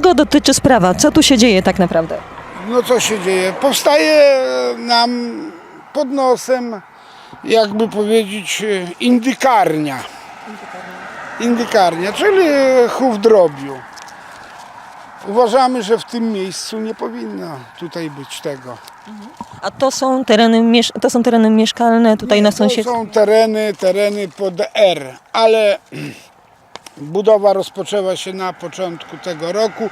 Czego dotyczy sprawa? Co tu się dzieje tak naprawdę? No co się dzieje? Powstaje nam pod nosem, jakby powiedzieć, indykarnia. Indykarnia, czyli chów drobiu. Uważamy, że w tym miejscu nie powinno tutaj być tego. A to są tereny, miesz- to są tereny mieszkalne tutaj na To sąsiedztwie. są tereny, tereny pod R, ale budowa rozpoczęła się na początku tego roku.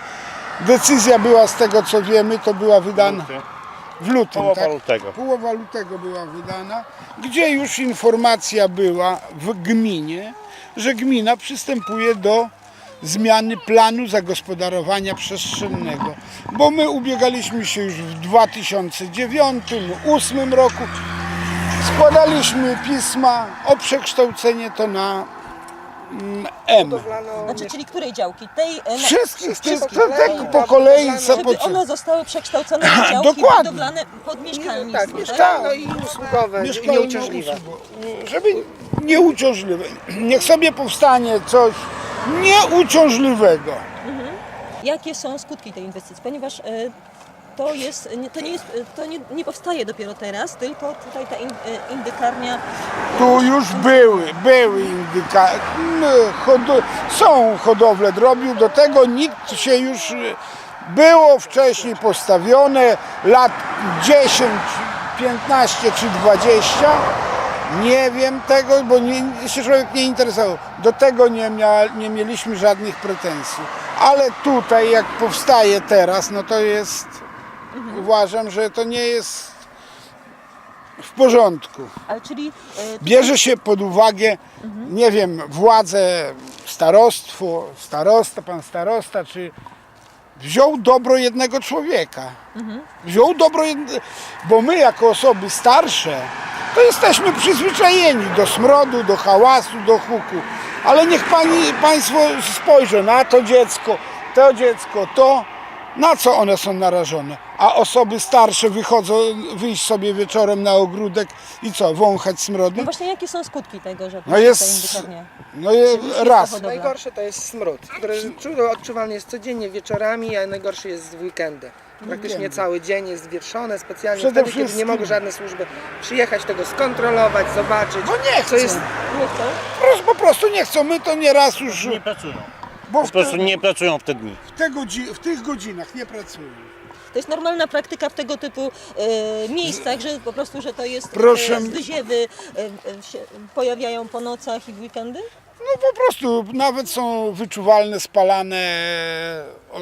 Decyzja była z tego co wiemy, to była wydana w lutym. Połowa tak? lutego. Połowa lutego była wydana, gdzie już informacja była w gminie, że gmina przystępuje do zmiany planu zagospodarowania przestrzennego. Bo my ubiegaliśmy się już w 2009-2008 roku, składaliśmy pisma o przekształcenie to na M. Znaczy, czyli której działki? Tej, e, na, Wszystkich, tych, Wszystkich, tak, tak tak, po kolei, co żeby one zostały przekształcone w działki Dokładnie. budowlane pod mieszkalnictwo. Tak, tak? mieszkalne i usługowe, mieszkalne nieuciążliwe. Żeby nieuciążliwe. Niech sobie powstanie coś nieuciążliwego. Jakie są skutki tej inwestycji? Ponieważ e, to jest, to nie, jest, e, to nie, nie powstaje dopiero teraz, tylko tutaj ta in, e, indykarnia Tu już były, były indyka, m, hodo, są hodowle drobiu, do tego nikt się już y, było wcześniej postawione, lat 10, 15 czy 20. Nie wiem tego, bo nie, się człowiek nie interesował. Do tego nie, mia, nie mieliśmy żadnych pretensji. Ale tutaj, jak powstaje teraz, no to jest, uważam, że to nie jest w porządku Ale czyli e, bierze się pod uwagę, nie wiem, władze, starostwo, starosta, pan starosta, czy wziął dobro jednego człowieka. Wziął dobro jednego, bo my jako osoby starsze, to jesteśmy przyzwyczajeni do smrodu, do hałasu, do huku. Ale niech pani, państwo spojrzą na to dziecko, to dziecko, to, na co one są narażone. A osoby starsze wychodzą, wyjść sobie wieczorem na ogródek i co, wąchać no smrodem? właśnie jakie są skutki tego, że No jest-? No je, raz. Najgorsze to jest smród, który czu- odczuwalny jest codziennie wieczorami, a najgorszy jest w weekendy. Praktycznie cały dzień jest wierszony specjalnie Przede wtedy, kiedy nie wszystkim- mogą żadne służby przyjechać, tego skontrolować, zobaczyć. No nie co chcą. jest Nie chcą? Po prostu nie chcą. My to nieraz już. Nie pracują. Bo Po prostu te, nie pracują w te dni. w, te godzi, w tych godzinach nie pracują. To jest normalna praktyka w tego typu e, miejscach, że po prostu, że to jest Proszę- e, wyziewy e, e, się pojawiają po nocach i w weekendy? No po prostu nawet są wyczuwalne, spalane e,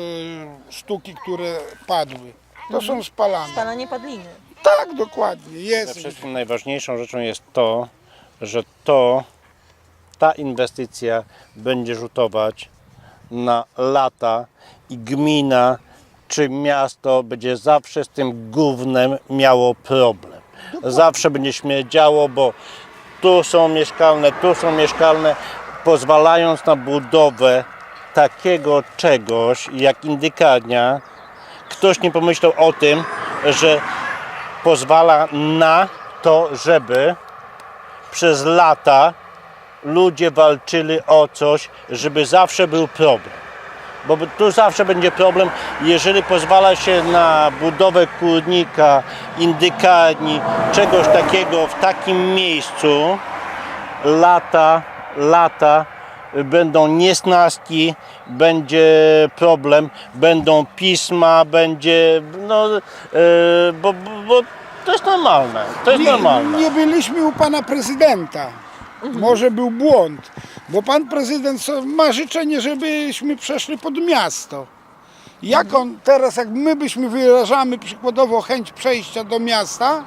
sztuki, które padły. To są spalane. Spalanie padliny. Tak, dokładnie. Przede Jest. wszystkim najważniejszą rzeczą jest to, że to, ta inwestycja będzie rzutować na lata i gmina czy miasto będzie zawsze z tym gównem miało problem. Zawsze będzie śmierdziało, bo tu są mieszkalne, tu są mieszkalne, pozwalając na budowę takiego czegoś jak indykarnia, ktoś nie pomyślał o tym, że pozwala na to, żeby przez lata ludzie walczyli o coś, żeby zawsze był problem. Bo tu zawsze będzie problem, jeżeli pozwala się na budowę kurnika, indykarni, czegoś takiego w takim miejscu, lata, lata będą niesnaski, będzie problem, będą pisma, będzie, no, bo, bo, bo to jest normalne, to jest Nie, normalne. nie byliśmy u pana prezydenta. Może był błąd, bo pan prezydent so- ma życzenie, żebyśmy przeszli pod miasto. Jak on teraz, jak my byśmy wyrażamy przykładowo chęć przejścia do miasta,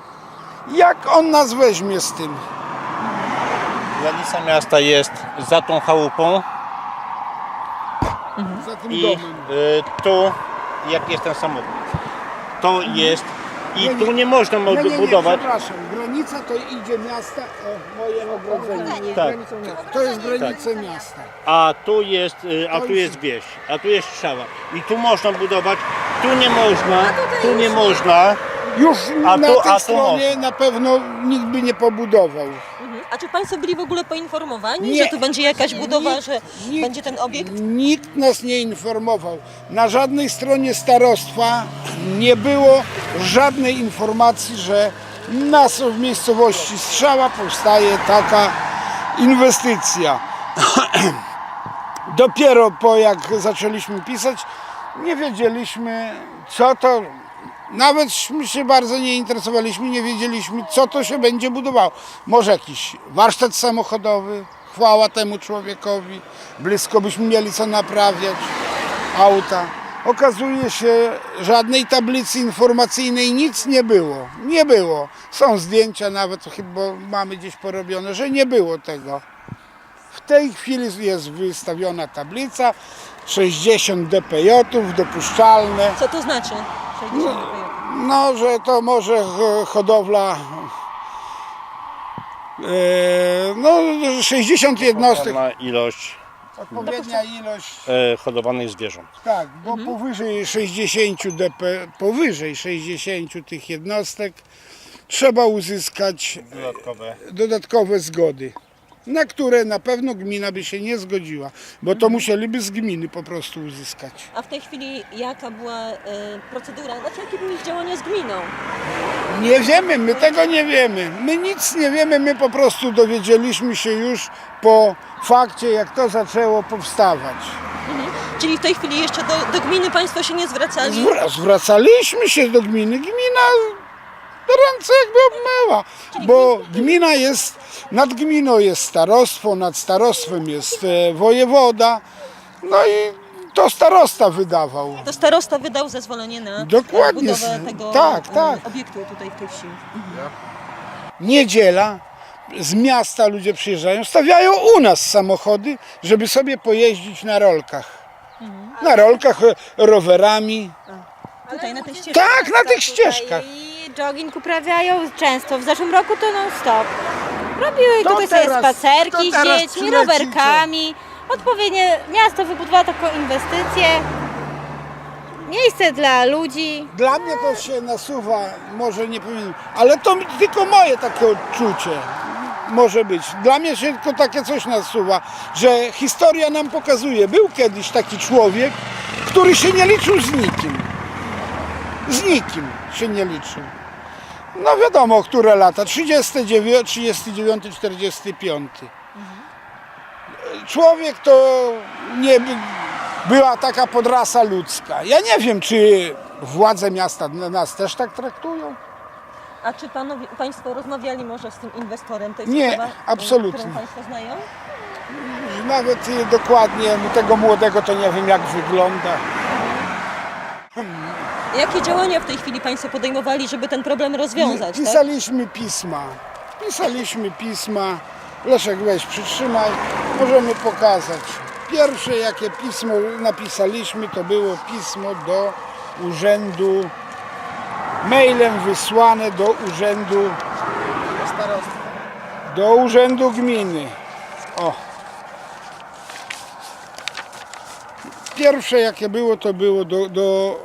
jak on nas weźmie z tym? Granica miasta jest za tą chałupą Za tym i domem. y, tu, jak jest ten samochód, to jest i tu nie można Nie, nie, nie, budować. przepraszam. Granica to idzie miasta, o moje ogrodzenie. Tak. To jest granica miasta. a tu jest, y, a tu jest- wieś, a tu jest strzała. I tu można budować, tu nie można, tu nie można. Już A na tu- tej a tu stronie na pewno nikt by nie pobudował. A czy Państwo byli w ogóle poinformowani, Nie. że tu będzie jakaś budowa, Nikt- że nikt- będzie ten obiekt? Nikt nas nie informował. Na żadnej stronie starostwa nie było żadnej informacji, że nas w miejscowości Strzała powstaje taka inwestycja. Dopiero po jak zaczęliśmy pisać, nie wiedzieliśmy co to. Nawetśmy się bardzo nie interesowaliśmy, nie wiedzieliśmy co to się będzie budowało. Może jakiś warsztat samochodowy, chwała temu człowiekowi, blisko byśmy mieli co naprawiać, auta. Okazuje się, żadnej tablicy informacyjnej nic nie było. Nie było. Są zdjęcia nawet, chyba mamy gdzieś porobione, że nie było tego. W tej chwili jest wystawiona tablica 60 DPJ-ów dopuszczalne. Co to znaczy? 60 no. No, że to może hodowla. e, No, 60 jednostek. Ilość Odpowiednia ilość. e, hodowanych zwierząt. Tak, bo powyżej 60 DP, powyżej 60 tych jednostek trzeba uzyskać Dodatkowe. dodatkowe zgody, na które na pewno gmina by się nie zgodziła, bo to musieliby z gminy po prostu uzyskać. A w tej chwili jaka była e, procedura, znaczy jakie były działania z gminą? Nie wiemy, my tego nie wiemy. My nic nie wiemy, my po prostu dowiedzieliśmy się już po fakcie, jak to zaczęło powstawać. Czyli w tej chwili jeszcze do, do gminy Państwo się nie zwracali? Zwra- zwracaliśmy się do gminy. Gmina ręce jakby obmyła, bo gmina jest, nad gminą jest starostwo, nad starostwem jest e, wojewoda, no i to starosta wydawał. To starosta wydał zezwolenie na Dokładnie, budowę tego tak, e, tak. obiektu tutaj w tej wsi. Niedziela, z miasta ludzie przyjeżdżają, stawiają u nas samochody, żeby sobie pojeździć na rolkach. Na rolkach, e, rowerami. Tutaj na tej ścieżce. Tak, na tych Tutaj ścieżkach. I jogging uprawiają często. W zeszłym roku to non stop. Robiły To tutaj sobie teraz- spacerki to z dziećmi, przyleci, rowerkami. Odpowiednie miasto wybudowało taką inwestycję. Miejsce dla ludzi. Dla mnie to się nasuwa, może nie powiem, ale to mi- tylko moje takie odczucie może być. Dla mnie się tylko takie coś nasuwa, że historia nam pokazuje. Był kiedyś taki człowiek, który się nie liczył z nikim. Z nikim się nie liczył. No wiadomo, które lata. 39, 39 45. Człowiek to nie by- była taka podrasa ludzka. Ja nie wiem, czy władze miasta nas też tak traktują. A czy panowie, Państwo rozmawiali może z tym inwestorem? To jest Nie, osoba, e, absolutnie. Którą Państwo znają? Nawet y, dokładnie tego młodego to nie wiem jak wygląda. Jakie działania w tej chwili Państwo podejmowali, żeby ten problem rozwiązać? Tak? Pisaliśmy pisma. Pisaliśmy pisma. Leszek weź przytrzymaj. Możemy pokazać. Pierwsze jakie pismo napisaliśmy to było pismo do urzędu mailem wysłane do urzędu do urzędu gminy. O. Pierwsze jakie było to było do, do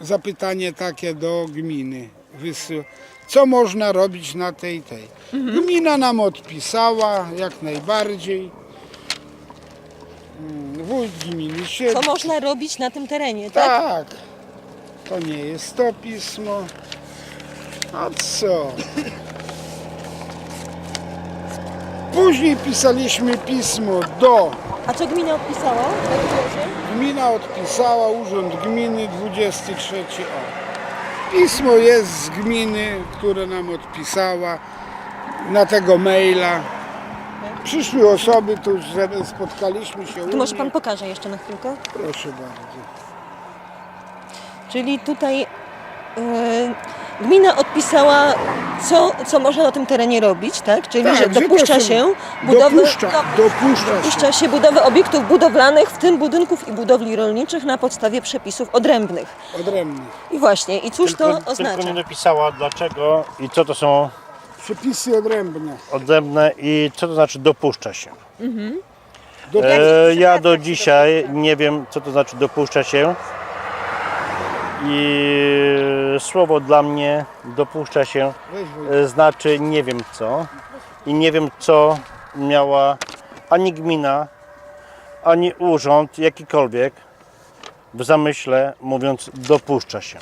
zapytanie takie do gminy. Co można robić na tej tej? Gmina nam odpisała jak najbardziej. Mm, Wójt gminy się. Co można robić na tym terenie, tak? Tak. To nie jest to pismo. A co? Później pisaliśmy pismo do A co gmina odpisała? Gmina odpisała, Urząd Gminy 23 o. Pismo jest z gminy, które nam odpisała na tego maila. Przyszły osoby, tu żeby spotkaliśmy się. Tu u może mnie. Pan pokaże jeszcze na chwilkę. Proszę bardzo. Czyli tutaj e, gmina odpisała, co, co można na tym terenie robić, tak? Czyli Tak, że dopuszcza są- się budowy, Dopuszcza, dopuszcza się. dopuszcza się budowy obiektów budowlanych, w tym budynków i budowli rolniczych na podstawie przepisów odrębnych. Odrębnych. I właśnie, i cóż to Tylko oznacza? nie napisała dlaczego i co to są Przepisy odrębne. odrębne i co to znaczy dopuszcza się. Do, E, ja do dzisiaj nie wiem, co to znaczy dopuszcza się. I słowo dla mnie dopuszcza się e, znaczy nie wiem co. I nie wiem co miała ani gmina, ani urząd jakikolwiek w zamyśle mówiąc dopuszcza się.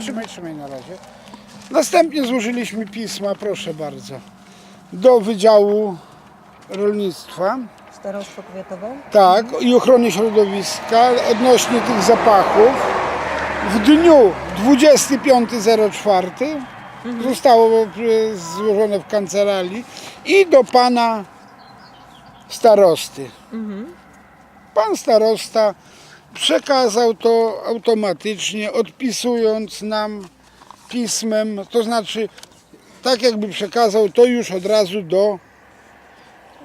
Trzymaj, trzymaj na razie. Następnie złożyliśmy pisma, proszę bardzo, do Wydziału Rolnictwa Starostwo powiatowe. tak, i ochrony środowiska odnośnie tych zapachów. W dniu 25.04 zostało e, złożone w kancelarii i do pana starosty. Pan starosta przekazał to automatycznie, odpisując nam pismem, to znaczy tak jakby przekazał to już od razu do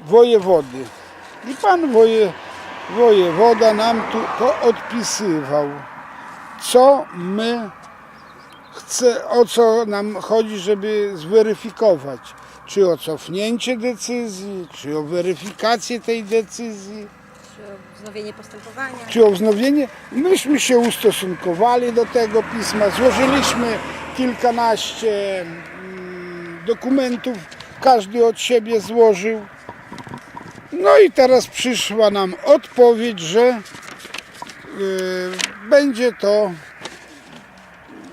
wojewody. I pan woje, wojewoda nam tu to odpisywał, co my chce, o co nam chodzi, żeby zweryfikować. Czy o cofnięcie decyzji, czy o weryfikację tej decyzji Wznowienie postępowania. czy o wznowienie. Myśmy się ustosunkowali do tego pisma, złożyliśmy kilkanaście mm, dokumentów, każdy od siebie złożył. No i teraz przyszła nam odpowiedź, że y, będzie to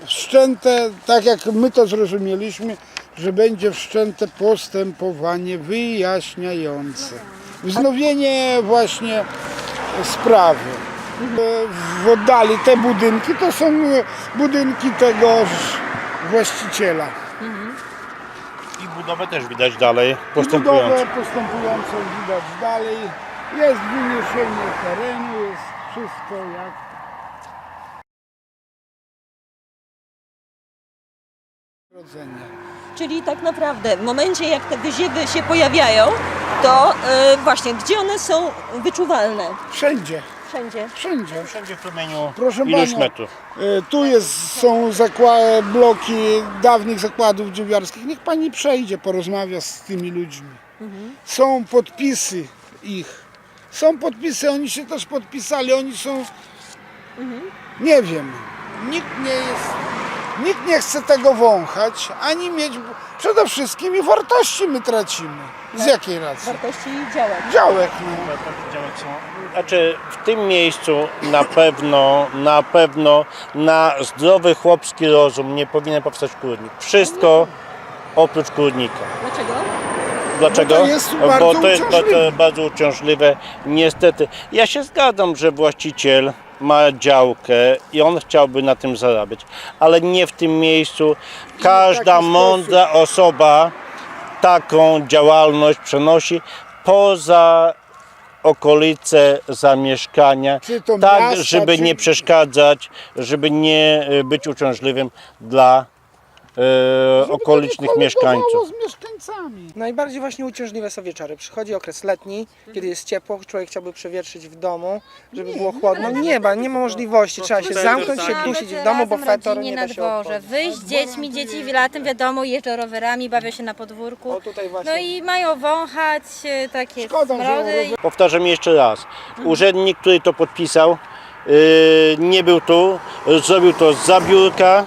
wszczęte, tak jak my to zrozumieliśmy, że będzie wszczęte postępowanie wyjaśniające. Wznowienie właśnie sprawy. W oddali te budynki to są budynki tegoż właściciela. Budowę też widać dalej Budowę postępującą. postępującą widać dalej. Jest wyniesienie terenu, jest wszystko jak rodzenie. Czyli tak naprawdę w momencie jak te wyziewy się pojawiają, to e, właśnie gdzie one są wyczuwalne? Wszędzie, Wszędzie. wszędzie. Wszędzie w promieniu Proszę iluś panią, metrów. E, Tu jest, są zakła- bloki dawnych zakładów dziewiarskich. Niech pani przejdzie, porozmawia z tymi ludźmi. Są podpisy ich. Są podpisy, oni się też podpisali, oni są. Nie wiem. Nikt nie jest. Nikt nie chce tego wąchać, ani mieć. Przede wszystkim i wartości my tracimy. Z jakiej racji? Wartości działań. Działek, no. Znaczy w tym miejscu na pewno, na pewno na zdrowy chłopski rozum nie powinien powstać kurnik. Wszystko oprócz kurnika. Dlaczego? Dlaczego? Bo to jest bardzo Bo to jest uciążliwe. bardzo, uciążliwe. Niestety. Ja się zgadzam, że właściciel ma działkę i on chciałby na tym zarabiać, ale nie w tym miejscu. Każda mądra osoba taką działalność przenosi poza okolice zamieszkania, Czy to tak miasta, żeby czy- nie przeszkadzać, żeby nie e, być uciążliwym dla e, okolicznych mieszkańców. z mieszkańcami. Najbardziej właśnie uciążliwe są wieczory. Przychodzi okres letni, kiedy jest ciepło, człowiek chciałby przewietrzyć w domu, żeby było chłodno. Nie ma, nie ma możliwości. Trzeba się zamknąć, się dusić w domu, bo fetor nie na da się dworze. Wyjść z dziećmi, dzieci latem wiadomo jeżdżą rowerami, bawią się na podwórku. O tutaj właśnie. No i mają wąchać e, takie Szkoda, że smrody. Powtarzam jeszcze raz. Urzędnik, który to podpisał, yy, nie był tu, zrobił to z zabiórka,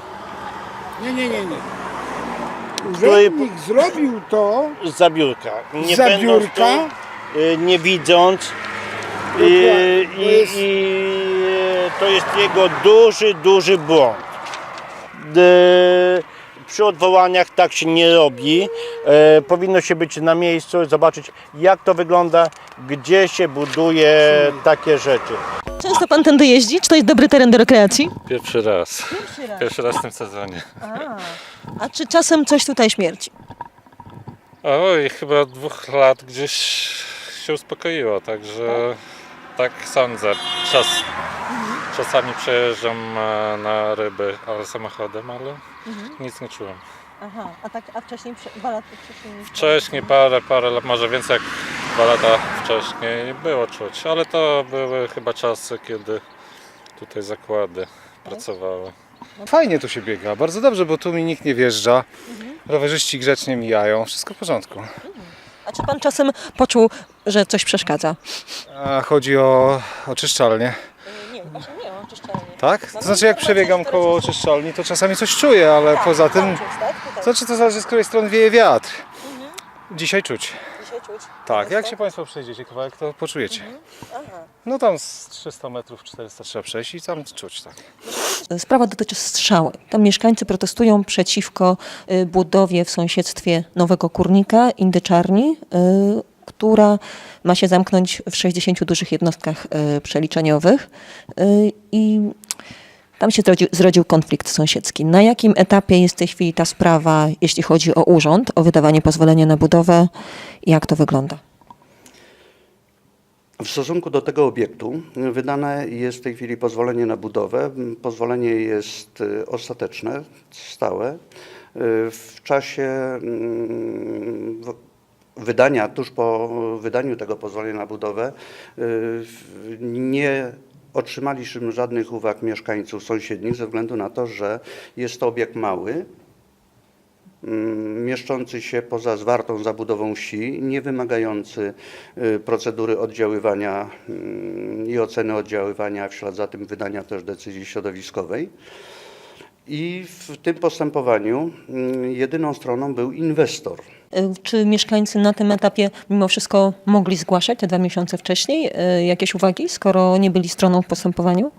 Nie, nie, nie, nie. Urzędnik zrobił to, z zabiórka. Nie Za będąc biurka? tu, yy, nie widząc. Dokładnie. Yy, To i, jest- I to jest jego duży, duży błąd. D- przy odwołaniach tak się nie robi. E, powinno się być na miejscu, zobaczyć jak to wygląda, gdzie się buduje takie rzeczy. Często pan tędy jeździ? Czy to jest dobry teren do rekreacji? Pierwszy raz. Pierwszy raz. Pierwszy raz w tym sezonie. A czy czasem coś tutaj śmierci? Oj, chyba od dwóch lat gdzieś się uspokoiło, także tak sądzę. Czas, czasami przejeżdżam e, na ryby, ale samochodem, ale nic nie czułem. Aha, a tak, a wcześniej, dwa lata wcześniej? Wcześniej parę, parę lat, może więcej jak dwa lata wcześniej było czuć, ale to były chyba czasy, kiedy tutaj zakłady pracowały. Fajnie tu się biega, bardzo dobrze, bo tu mi nikt nie wjeżdża. Rowerzyści grzecznie mijają, wszystko w porządku. A czy pan czasem poczuł, że coś przeszkadza? A chodzi o oczyszczalnię. Nie, właśnie nie, oczyszczalnie. Tak? To znaczy jak przebiegam koło oczyszczalni, to czasami coś czuję, ale poza tym... Cały czas, tak? To znaczy to zależy z której strony wieje wiatr. Dzisiaj czuć. Dzisiaj czuć. Tak, jak się Państwo przejdziecie kawałek, to poczujecie. Aha. No tam z 300 metrów, 400 trzeba przejść i tam czuć, tak. Sprawa dotyczy strzały. Tam mieszkańcy protestują przeciwko y, budowie w sąsiedztwie nowego kurnika, indyczarni, y, która ma się zamknąć w 60 dużych jednostkach y, przeliczeniowych. Y, I tam się zrodził, zrodził konflikt sąsiedzki. Na jakim etapie jest w tej chwili ta sprawa, jeśli chodzi o urząd, o wydawanie pozwolenia na budowę? Jak to wygląda? W stosunku do tego obiektu wydane jest w tej chwili pozwolenie na budowę. Pozwolenie jest y, ostateczne, stałe. W czasie mm, wydania, tuż po wydaniu tego pozwolenia na budowę, y, nie otrzymaliśmy żadnych uwag mieszkańców sąsiednich ze względu na to, że jest to obiekt mały, mm, mieszczący się poza zwartą zabudową wsi, nie wymagający y, procedury oddziaływania mm, i oceny oddziaływania, a w ślad za tym wydania też decyzji środowiskowej. I w tym postępowaniu mm, jedyną stroną był inwestor. Y, Czy mieszkańcy na tym etapie mimo wszystko mogli zgłaszać te dwa miesiące wcześniej y, jakieś uwagi, skoro nie byli stroną w postępowaniu?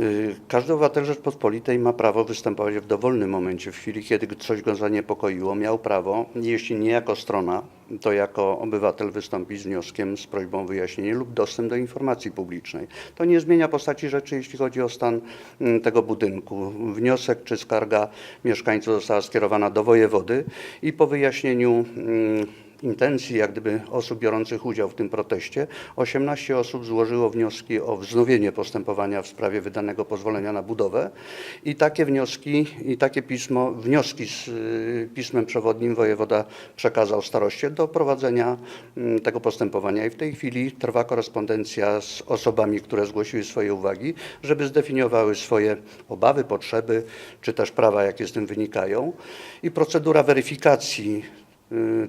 Y, Każdy obywatel Rzeczpospolitej ma prawo występować w dowolnym momencie, w chwili kiedy coś go zaniepokoiło, miał prawo, jeśli nie jako strona, to jako obywatel wystąpić z wnioskiem z prośbą o wyjaśnienie lub dostęp do informacji publicznej. To nie zmienia postaci rzeczy, jeśli chodzi o stan mm, tego budynku. Wniosek czy skarga mieszkańców została skierowana do wojewody i po wyjaśnieniu mm, intencji jak gdyby osób biorących udział w tym proteście. 18 osób złożyło wnioski o wznowienie postępowania w sprawie wydanego pozwolenia na budowę. I takie wnioski i takie pismo, wnioski z y, pismem przewodnim wojewoda przekazał staroście do prowadzenia mm, tego postępowania. I w tej chwili trwa korespondencja z osobami, które zgłosiły swoje uwagi, żeby zdefiniowały swoje obawy, potrzeby czy też prawa, jakie z tym wynikają. I procedura weryfikacji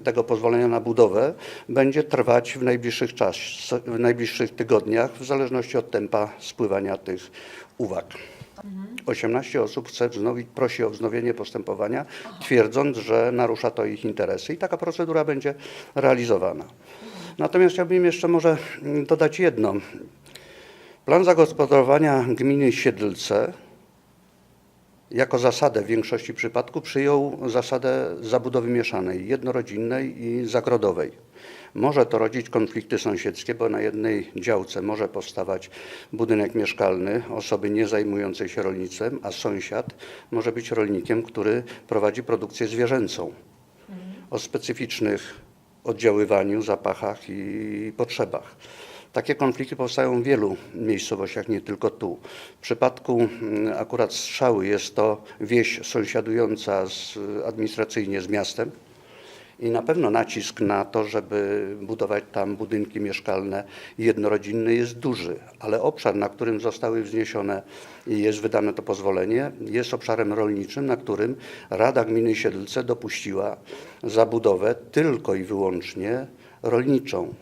tego pozwolenia na budowę będzie trwać w najbliższych, czas, w najbliższych tygodniach, w zależności od tempa spływania tych uwag. 18 osób chce wznowić, prosi o wznowienie postępowania, twierdząc, że narusza to ich interesy i taka procedura będzie realizowana. Natomiast chciałbym jeszcze może mm, dodać jedno. Plan zagospodarowania gminy Siedlce jako zasadę w większości przypadków przyjął zasadę zabudowy mieszanej, jednorodzinnej i zagrodowej. Może to rodzić konflikty sąsiedzkie, bo na jednej działce może powstawać budynek mieszkalny osoby nie zajmującej się rolnictwem, a sąsiad może być rolnikiem, który prowadzi produkcję zwierzęcą o specyficznych oddziaływaniu, zapachach i potrzebach. Takie konflikty powstają w wielu miejscowościach, nie tylko tu. W przypadku mm, akurat Strzały jest to wieś sąsiadująca z, administracyjnie z miastem i na pewno nacisk na to, żeby budować tam budynki mieszkalne jednorodzinne jest duży, ale obszar, na którym zostały wzniesione i jest wydane to pozwolenie, jest obszarem rolniczym, na którym Rada Gminy Siedlce dopuściła zabudowę tylko i wyłącznie rolniczą.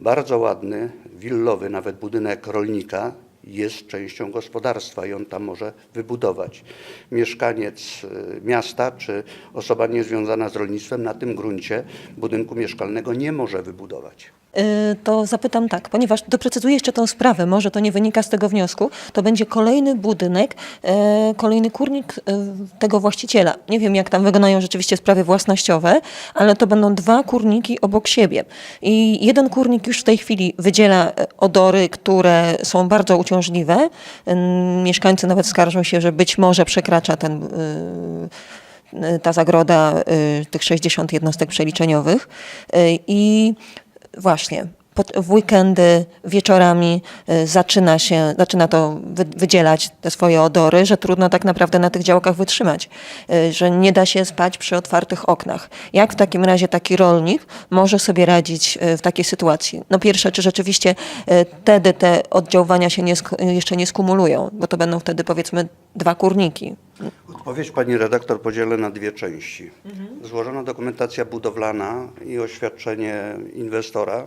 Bardzo ładny, willowy nawet budynek rolnika jest częścią gospodarstwa i on tam może wybudować. Mieszkaniec y, miasta czy osoba niezwiązana z rolnictwem na tym gruncie budynku mieszkalnego nie może wybudować. Y, To zapytam tak, ponieważ doprecyzuję jeszcze tą sprawę, może to nie wynika z tego wniosku, to będzie kolejny budynek, e, kolejny kurnik e, tego właściciela. Nie wiem, jak tam wyglądają rzeczywiście sprawy własnościowe, ale to będą dwa kurniki obok siebie. I jeden kurnik już w tej chwili wydziela odory, które są bardzo uciążliwe. Mieszkańcy nawet skarżą się, że być może przekracza ten y, ta zagroda y, tych 60 jednostek przeliczeniowych. Y, I właśnie w weekendy, wieczorami y, zaczyna się, zaczyna to wy, wydzielać te swoje odory, że trudno tak naprawdę na tych działkach wytrzymać, y, że nie da się spać przy otwartych oknach. Jak w takim razie taki rolnik może sobie radzić y, w takiej sytuacji? No pierwsze, czy rzeczywiście wtedy te oddziaływania się nie, jeszcze nie skumulują, bo to będą wtedy powiedzmy dwa kurniki. Odpowiedź pani redaktor podzielę na dwie części. Złożona dokumentacja budowlana i oświadczenie inwestora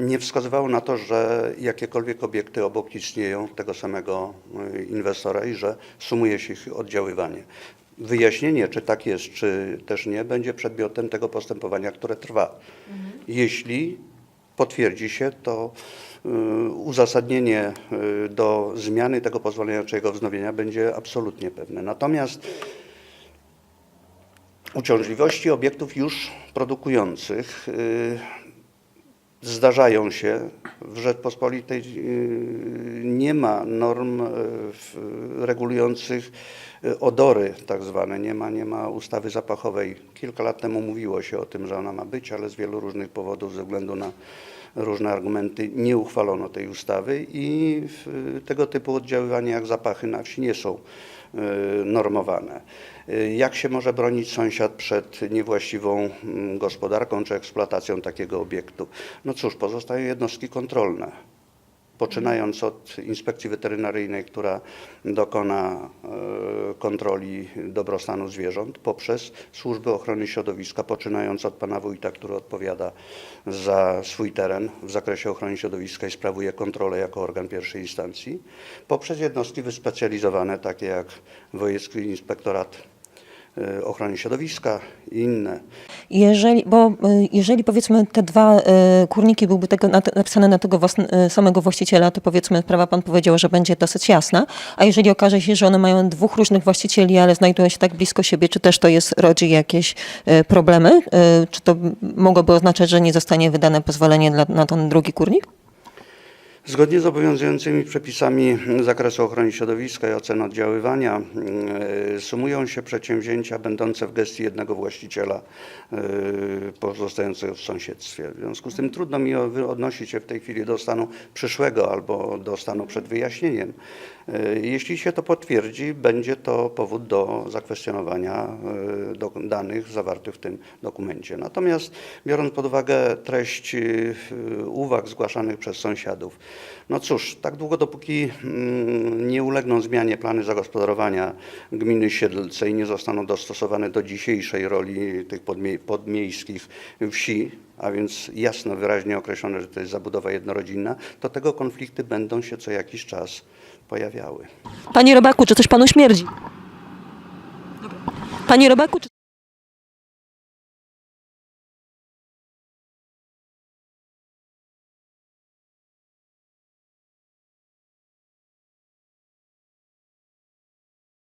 nie wskazywało na to, że jakiekolwiek obiekty obok istnieją tego samego y, inwestora i że sumuje się ich oddziaływanie. Wyjaśnienie, czy tak jest, czy też nie, będzie przedmiotem tego postępowania, które trwa. Jeśli potwierdzi się, to y, uzasadnienie y, do zmiany tego pozwolenia czy jego wznowienia będzie absolutnie pewne. Natomiast uciążliwości obiektów już produkujących zdarzają się. W Rzeczpospolitej y, nie ma norm y, regulujących y, odory tak zwane, nie ma, nie ma ustawy zapachowej. Kilka lat temu mówiło się o tym, że ona ma być, ale z wielu różnych powodów, ze względu na różne argumenty, nie uchwalono tej ustawy i tego typu oddziaływania jak zapachy na wsi nie są normowane. Y, Jak się może bronić sąsiad przed niewłaściwą mm, gospodarką czy eksploatacją takiego obiektu? No cóż, pozostają jednostki kontrolne. Poczynając od inspekcji weterynaryjnej, która dokona e, kontroli dobrostanu zwierząt, poprzez służby ochrony środowiska, poczynając od pana wójta, który odpowiada za swój teren w zakresie ochrony środowiska i sprawuje kontrolę jako organ pierwszej instancji, poprzez jednostki wyspecjalizowane, takie jak Wojewódzki Inspektorat e, Ochrony Środowiska i inne. Jeżeli, bo y, jeżeli powiedzmy te dwa y, kurniki byłyby tego, na, napisane na tego samego właściciela, to powiedzmy prawa pan powiedział, że będzie dosyć jasna, a jeżeli okaże się, że one mają dwóch różnych właścicieli, ale znajdują się tak blisko siebie, czy też to jest, rodzi jakieś problemy? Czy to mogłoby oznaczać, że nie zostanie wydane pozwolenie dla, na ten drugi kurnik? Zgodnie z obowiązującymi przepisami z zakresu ochrony środowiska i ocen oddziaływania e, sumują się przedsięwzięcia będące w gestii jednego właściciela e, pozostającego w sąsiedztwie. W związku z tym trudno mi odnosić się w tej chwili do stanu przyszłego albo do stanu przed wyjaśnieniem. E, Jeśli się to potwierdzi, będzie to powód do zakwestionowania e, danych zawartych w tym dokumencie. Natomiast biorąc pod uwagę treść e, uwag zgłaszanych przez sąsiadów, no cóż, tak długo dopóki mm, nie ulegną zmianie plany zagospodarowania gminy Siedlce i nie zostaną dostosowane do dzisiejszej roli tych podmie- podmiejskich wsi, a więc jasno, wyraźnie określone, że to jest zabudowa jednorodzinna, to tego konflikty będą się co jakiś czas pojawiały. Panie Robaku, czy coś panu śmierdzi? Panie Robaku, czy